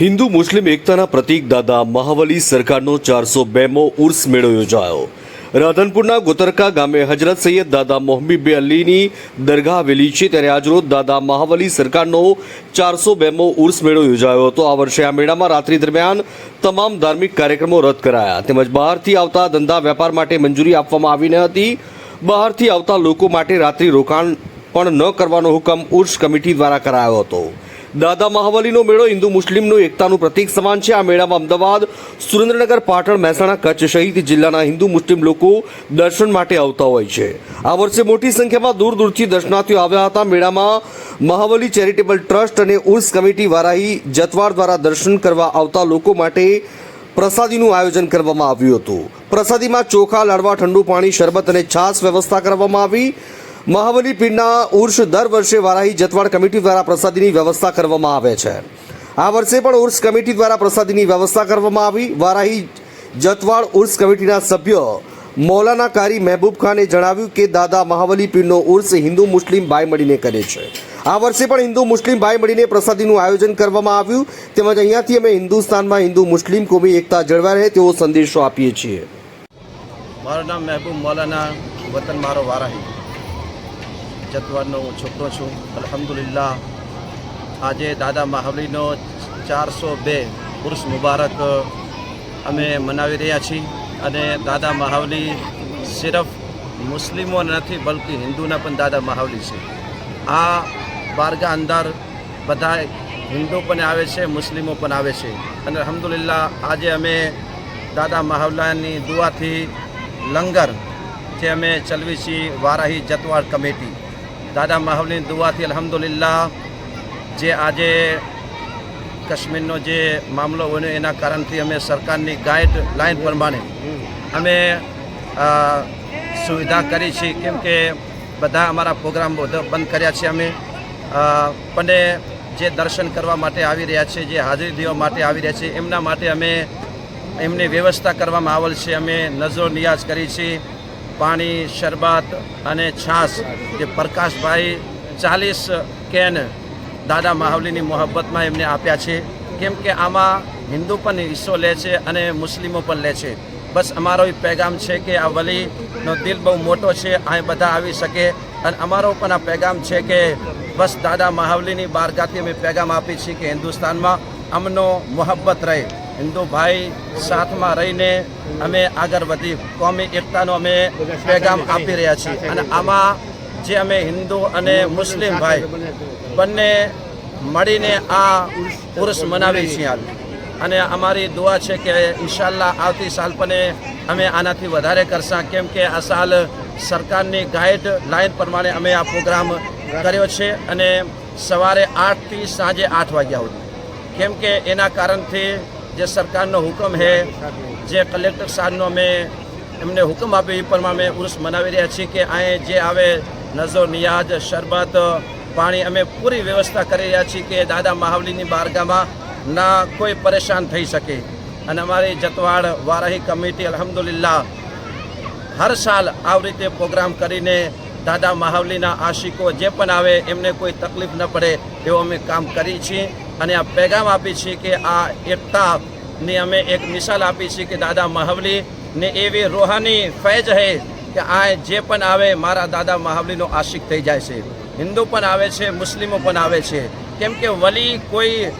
હિન્દુ મુસ્લિમ એકતાના પ્રતીક દાદા મહાવલી સરકારનો ચારસો બેમો ઉર્સ મેળો યોજાયો. રાધનપુરના ગોતરકા ગામે હજરત સૈયદ દાદા મોહમ્મીબે અલીની દરગાહ આવેલી છે ત્યારે આજરોજ દાદા મહાવલી સરકારનો ચારસો બેમો ઉર્સ મેળો યોજાયો હતો. આ વર્ષે આ મેળામાં રાત્રિ દરમિયાન તમામ ધાર્મિક કાર્યક્રમો રદ કરાયા. તેમજ બહારથી આવતા ધંધા વેપાર માટે મંજૂરી આપવામાં આવી ન હતી. બહારથી આવતા લોકો માટે રાત્રિ રોકાણ પણ ન કરવાનો હુકમ ઉર્સ કમિટી દ્વારા કરાયો હતો. દાદા મહાવલીનો મેળો હિન્દુ મુસ્લિમનું એકતાનું પ્રતીક સમાન છે. આ મેળામાં અમદાવાદ, સુરેન્દ્રનગર, પાટણ, મહેસાણા, કચ્છ સહિત જિલ્લાના હિન્દુ મુસ્લિમ લોકો દર્શન માટે આવતા હોય છે. આ વર્ષે મોટી સંખ્યામાં દૂર દૂરથી દર્શનાર્થીઓ આવ્યા હતા. મેળામાં મહાવલી ચેરિટેબલ ટ્રસ્ટ અને ઉર્સ કમિટી વારાહી જતવાર દ્વારા દર્શન કરવા આવતા લોકો માટે પ્રસાદીનું આયોજન કરવામાં આવ્યું હતું. પ્રસાદીમાં ચોખા, લાડવા, ઠંડુ પાણી, શરબત અને છાશ વ્યવસ્થા કરવામાં આવી. મહાબલી પીરના ઉર્ષ દર વર્ષે વારાહી જતવાડ કમિટી દ્વારા પ્રસાદીની વ્યવસ્થા કરવામાં આવે છે. આ વર્ષે પણ ઉર્ષ કમિટી દ્વારા પ્રસાદીની વ્યવસ્થા કરવામાં આવી. વારાહી જતવાડ ઉર્સ કમિટીના સભ્ય મૌલાના કારી મહેબૂબ ખાને જણાવ્યું કે દાદા મહાવલી પીરનો ઉર્સ હિન્દુ મુસ્લિમ ભાઈ મળીને કરે છે. આ વર્ષે પણ હિન્દુ મુસ્લિમ ભાઈ મળીને પ્રસાદીનું આયોજન કરવામાં આવ્યું. તેમજ અહીંયાથી અમે હિન્દુસ્તાનમાં હિન્દુ મુસ્લિમ કોમી એકતા જળવાઈ રહે તેવો સંદેશો આપીએ છીએ. મારું નામ મહેબૂબ મૌલાના વતન મારો વારાહી. જતવારનો હું છોકરો છું. અલહમદુલિલ્લાહ. આજે દાદા મહાવલીનો ચારસો બે પુરુષ મુબારક અમે મનાવી રહ્યા છીએ અને દાદા મહાવલી સિર્ફ મુસ્લિમો નથી, બલ્કિ હિન્દુના પણ દાદા મહાવલી છે. આ બારગા અંદર બધા હિન્દુ પણ આવે છે, મુસ્લિમો પણ આવે છે. અને અલહમદુલિલ્લાહ, આજે અમે દાદા મહાવલાની દુઆથી લંગર જે અમે ચલવી છીએ વારાહી જતવાડ કમિટી. દાદા મહાવલીની દુઆથી અલહમદુલિલ્લાહ, જે આજે કાશ્મીરનો જે મામલો બન્યો એના કારણથી અમે સરકારની ગાઈડ લાઈન પ્રમાણે અમે સુવિધા કરી છે, કેમ કે બધા અમારા પ્રોગ્રામ બધા કર્યા છે અમે. પણ જે દર્શન કરવા માટે આવી રહ્યા છે, જે હાજરી દેવા માટે આવી રહ્યા છે, એમના માટે અમે એમની વ્યવસ્થા કરવામાં આવેલ છે. અમે નજરો નિયાઝ કરી છે. પાણી, શરબત અને છાશ જે પ્રકાશભાઈ ચાલીસ કેન દાદા મહાવલીની મોહબ્બતમાં એમને આપ્યા છે. કેમ કે આમાં હિન્દુ પણ હિસ્સો લે છે અને મુસ્લિમો પણ લે છે. બસ અમારો એ પેગામ છે કે આ વલીનો દિલ બહુ મોટો છે, અહીં બધા આવી શકે. અને અમારો પણ આ પેગામ છે કે બસ દાદા મહાવલીની બારગાથી અમે પેગામ આપી છીએ કે હિન્દુસ્તાનમાં અમનો મોહબ્બત રહે. હિન્દુ ભાઈ સાથમાં રહીને અમે આગળ વધી, કોમી એકતાનો અમે પેગામ આપી રહ્યા છીએ. અને આમાં જે અમે હિન્દુ અને મુસ્લિમ ભાઈ બંને મળીને આ પુરુષ મનાવી છીએ હાલ અને અમારી દુઆ છે કે ઇન્શાલ્લાહ આવતી સાલ પણ અમે આનાથી વધારે કરશા. કેમ કે આ સાલ સરકારની ગાઈડ લાઈન પ્રમાણે અમે આ પ્રોગ્રામ કર્યો છે અને સવારે આઠથી સાંજે આઠ વાગ્યા સુધી. કેમ કે એના કારણથી જે સરકારનો હુકમ છે જે કલેક્ટર સાહેબનો અમે એમને હુકમ આપ્યો એ પ્રમાણે અમે ઉર્સ મનાવી રહ્યા છીએ કે અહીં જે આવે નઝો નિયાજ, શરબત, પાણી અમે પૂરી વ્યવસ્થા કરી રહ્યા છીએ કે દાદા મહાવલીની બારગામાં ના કોઈ પરેશાન થઈ શકે. અને અમારી જતવાડ વારાહી કમિટી અલહમદુલિલ્લા હર સાલ આવી રીતે પ્રોગ્રામ કરીને દાદા મહાવલીના આશિકો જે પણ આવે એમને કોઈ તકલીફ ન પડે એવું અમે કામ કરીએ છીએ. અને આ પેગામ આપી છીએ કે આ એકતાની અમે એક મિસાલ આપી છીએ કે દાદા મહાવલી ને એવી રોહાની ફૈજ હે કે આ જે પણ આવે મારા દાદા મહાવલીનો આશિક થઈ જાય છે. હિન્દુ પણ આવે છે, મુસ્લિમો પણ આવે છે. કેમ કે વલી કોઈ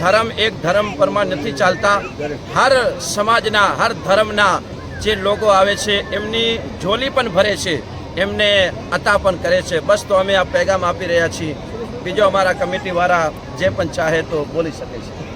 ધર્મ, એક ધર્મ પરમાં નથી ચાલતા. હર સમાજના, હર ધર્મના જે લોકો આવે છે, એમની ઝોલી પણ ભરે છે. એમને અતા પણ કરે છે. બસ તો અમે આ પેગામ આપી રહ્યા છીએ. બીજો અમારા કમિટીવાળા જે પણ ચાહે તો બોલી શકે છે.